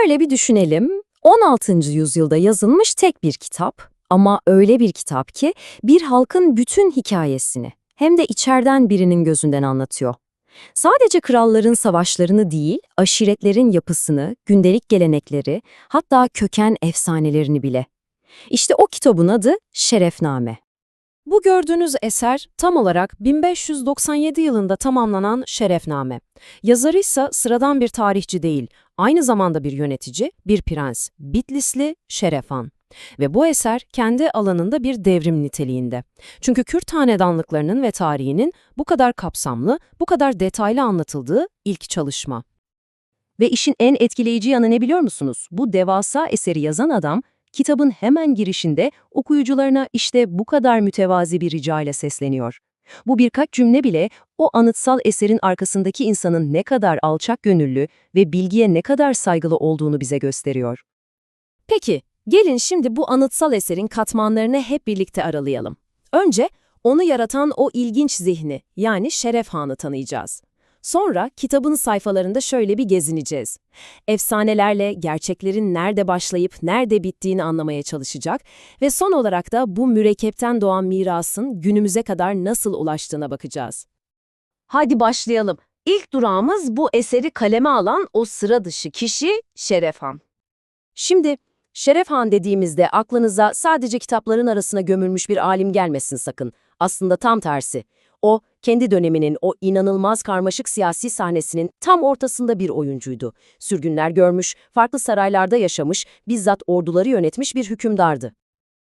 Şöyle bir düşünelim. 16. yüzyılda yazılmış tek bir kitap ama öyle bir kitap ki bir halkın bütün hikayesini hem de içeriden birinin gözünden anlatıyor. Sadece kralların savaşlarını değil, aşiretlerin yapısını, gündelik gelenekleri, hatta köken efsanelerini bile. İşte o kitabın adı Şerefname. Bu gördüğünüz eser tam olarak 1597 yılında tamamlanan Şerefname. Yazarı ise sıradan bir tarihçi değil, aynı zamanda bir yönetici, bir prens, Bitlisli Şerefan. Ve bu eser kendi alanında bir devrim niteliğinde. Çünkü Kürt hanedanlıklarının ve tarihinin bu kadar kapsamlı, bu kadar detaylı anlatıldığı ilk çalışma. Ve işin en etkileyici yanı ne biliyor musunuz? Bu devasa eseri yazan adam, kitabın hemen girişinde okuyucularına işte bu kadar mütevazi bir rica ile sesleniyor. Bu birkaç cümle bile o anıtsal eserin arkasındaki insanın ne kadar alçak gönüllü ve bilgiye ne kadar saygılı olduğunu bize gösteriyor. Peki, gelin şimdi bu anıtsal eserin katmanlarını hep birlikte aralayalım. Önce onu yaratan o ilginç zihni, yani Şeref Han'ı tanıyacağız. Sonra kitabın sayfalarında şöyle bir gezineceğiz. Efsanelerle gerçeklerin nerede başlayıp nerede bittiğini anlamaya çalışacak ve son olarak da bu mürekkepten doğan mirasın günümüze kadar nasıl ulaştığına bakacağız. Hadi başlayalım. İlk durağımız bu eseri kaleme alan o sıra dışı kişi Şeref Han. Şimdi Şeref Han dediğimizde aklınıza sadece kitapların arasına gömülmüş bir alim gelmesin sakın. Aslında tam tersi. O, kendi döneminin o inanılmaz karmaşık siyasi sahnesinin tam ortasında bir oyuncuydu. Sürgünler görmüş, farklı saraylarda yaşamış, bizzat orduları yönetmiş bir hükümdardı.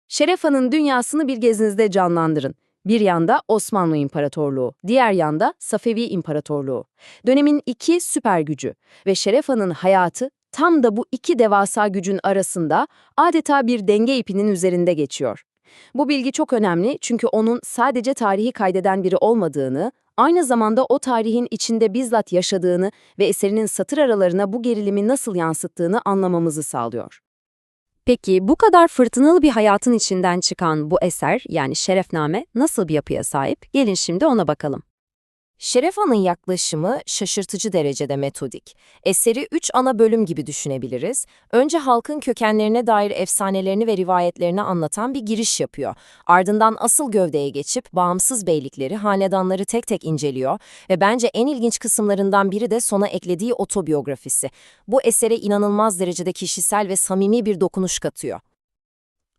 Şeref Han'ın dünyasını bir gezinizde canlandırın. Bir yanda Osmanlı İmparatorluğu, diğer yanda Safevi İmparatorluğu. Dönemin iki süper gücü ve Şeref Han'ın hayatı tam da bu iki devasa gücün arasında adeta bir denge ipinin üzerinde geçiyor. Bu bilgi çok önemli çünkü onun sadece tarihi kaydeden biri olmadığını, aynı zamanda o tarihin içinde bizzat yaşadığını ve eserinin satır aralarına bu gerilimi nasıl yansıttığını anlamamızı sağlıyor. Peki bu kadar fırtınalı bir hayatın içinden çıkan bu eser yani Şerefname nasıl bir yapıya sahip? Gelin şimdi ona bakalım. Şeref Han'ın yaklaşımı şaşırtıcı derecede metodik. Eseri üç ana bölüm gibi düşünebiliriz. Önce halkın kökenlerine dair efsanelerini ve rivayetlerini anlatan bir giriş yapıyor. Ardından asıl gövdeye geçip bağımsız beylikleri, hanedanları tek tek inceliyor ve bence en ilginç kısımlarından biri de sona eklediği otobiyografisi. Bu esere inanılmaz derecede kişisel ve samimi bir dokunuş katıyor.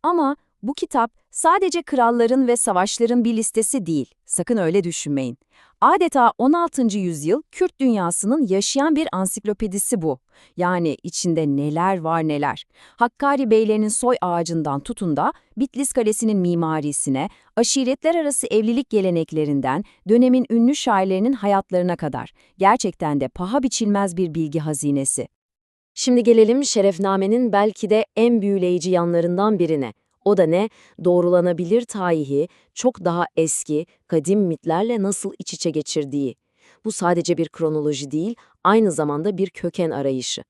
Ama bu kitap sadece kralların ve savaşların bir listesi değil. Sakın öyle düşünmeyin. Adeta 16. yüzyıl Kürt dünyasının yaşayan bir ansiklopedisi bu. Yani içinde neler var neler. Hakkari beylerinin soy ağacından tutun da Bitlis Kalesi'nin mimarisine, aşiretler arası evlilik geleneklerinden dönemin ünlü şairlerinin hayatlarına kadar. Gerçekten de paha biçilmez bir bilgi hazinesi. Şimdi gelelim Şerefname'nin belki de en büyüleyici yanlarından birine. O da ne? Doğrulanabilir tarihi, çok daha eski, kadim mitlerle nasıl iç içe geçirdiği. Bu sadece bir kronoloji değil, aynı zamanda bir köken arayışı.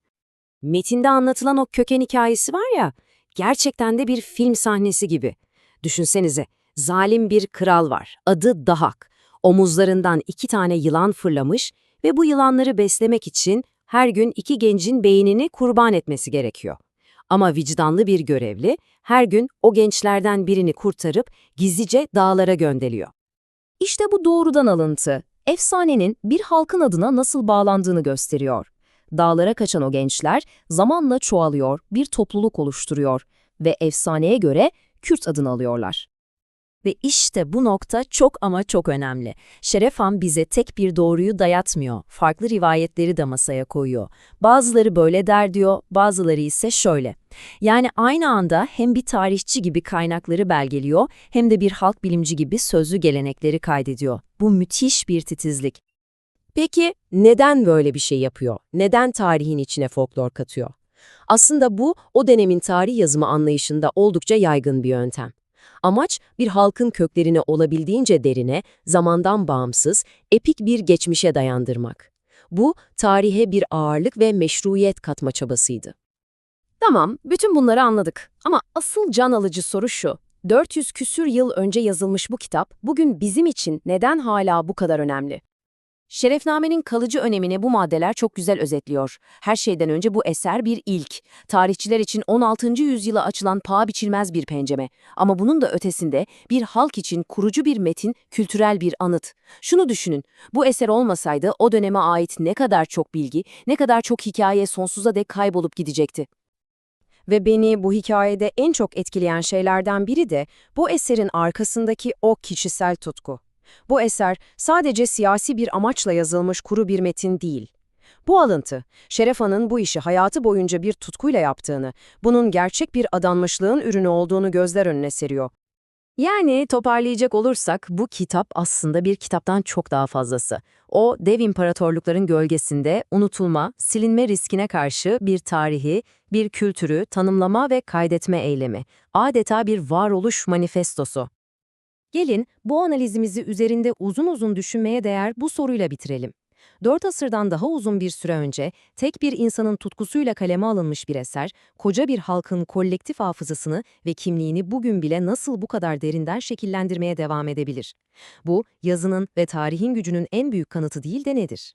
Metinde anlatılan o köken hikayesi var ya, gerçekten de bir film sahnesi gibi. Düşünsenize, zalim bir kral var, adı Dahak. Omuzlarından iki tane yılan fırlamış ve bu yılanları beslemek için her gün iki gencin beynini kurban etmesi gerekiyor. Ama vicdanlı bir görevli her gün o gençlerden birini kurtarıp gizlice dağlara gönderiyor. İşte bu doğrudan alıntı, efsanenin bir halkın adına nasıl bağlandığını gösteriyor. Dağlara kaçan o gençler zamanla çoğalıyor, bir topluluk oluşturuyor ve efsaneye göre Kürt adını alıyorlar. Ve işte bu nokta çok ama çok önemli. Şeref Han bize tek bir doğruyu dayatmıyor, farklı rivayetleri de masaya koyuyor. Bazıları böyle der diyor, bazıları ise şöyle. Yani aynı anda hem bir tarihçi gibi kaynakları belgeliyor, hem de bir halk bilimci gibi sözlü gelenekleri kaydediyor. Bu müthiş bir titizlik. Peki neden böyle bir şey yapıyor? Neden tarihin içine folklor katıyor? Aslında bu o dönemin tarih yazımı anlayışında oldukça yaygın bir yöntem. Amaç bir halkın köklerini olabildiğince derine, zamandan bağımsız, epik bir geçmişe dayandırmak. Bu, tarihe bir ağırlık ve meşruiyet katma çabasıydı. Tamam, bütün bunları anladık. Ama asıl can alıcı soru şu. 400 küsür yıl önce yazılmış bu kitap, bugün bizim için neden hala bu kadar önemli? Şerefnamenin kalıcı önemini bu maddeler çok güzel özetliyor. Her şeyden önce bu eser bir ilk. Tarihçiler için 16. yüzyıla açılan paha biçilmez bir pencere. Ama bunun da ötesinde bir halk için kurucu bir metin, kültürel bir anıt. Şunu düşünün, bu eser olmasaydı o döneme ait ne kadar çok bilgi, ne kadar çok hikaye sonsuza dek kaybolup gidecekti. Ve beni bu hikayede en çok etkileyen şeylerden biri de bu eserin arkasındaki o kişisel tutku. Bu eser sadece siyasi bir amaçla yazılmış kuru bir metin değil. Bu alıntı, Şeref Han'ın bu işi hayatı boyunca bir tutkuyla yaptığını, bunun gerçek bir adanmışlığın ürünü olduğunu gözler önüne seriyor. Yani toparlayacak olursak bu kitap aslında bir kitaptan çok daha fazlası. O dev imparatorlukların gölgesinde unutulma, silinme riskine karşı bir tarihi, bir kültürü tanımlama ve kaydetme eylemi. Adeta bir varoluş manifestosu. Gelin bu analizimizi üzerinde uzun uzun düşünmeye değer bu soruyla bitirelim. Dört asırdan daha uzun bir süre önce tek bir insanın tutkusuyla kaleme alınmış bir eser, koca bir halkın kolektif hafızasını ve kimliğini bugün bile nasıl bu kadar derinden şekillendirmeye devam edebilir? Bu, yazının ve tarihin gücünün en büyük kanıtı değil de nedir?